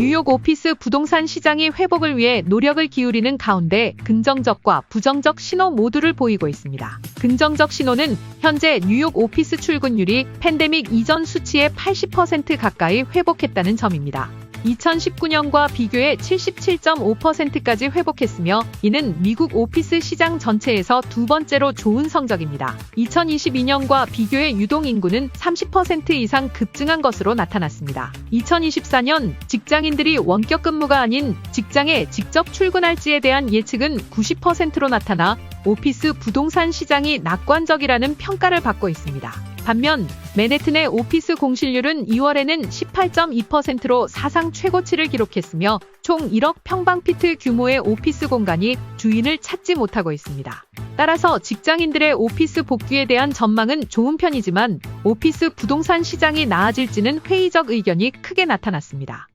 뉴욕 오피스 부동산 시장이 회복을 위해 노력을 기울이는 가운데 긍정적과 부정적 신호 모두를 보이고 있습니다. 긍정적 신호는 현재 뉴욕 오피스 출근율이 팬데믹 이전 수치의 80% 가까이 회복했다는 점입니다. 2019년과 비교해 77.5%까지 회복했으며 이는 미국 오피스 시장 전체에서 두 번째로 좋은 성적입니다. 2022년과 비교해 유동 인구는 30% 이상 급증한 것으로 나타났습니다. 2024년 직장인들이 원격 근무가 아닌 직장에 직접 출근할지에 대한 예측은 90%로 나타나 오피스 부동산 시장이 낙관적이라는 평가를 받고 있습니다. 반면 맨해튼의 오피스 공실률은 2월에는 18.2%로 사상 최고치를 기록했으며 총 1억 평방피트 규모의 오피스 공간이 주인을 찾지 못하고 있습니다. 따라서 직장인들의 오피스 복귀에 대한 전망은 좋은 편이지만 오피스 부동산 시장이 나아질지는 회의적 의견이 크게 나타났습니다.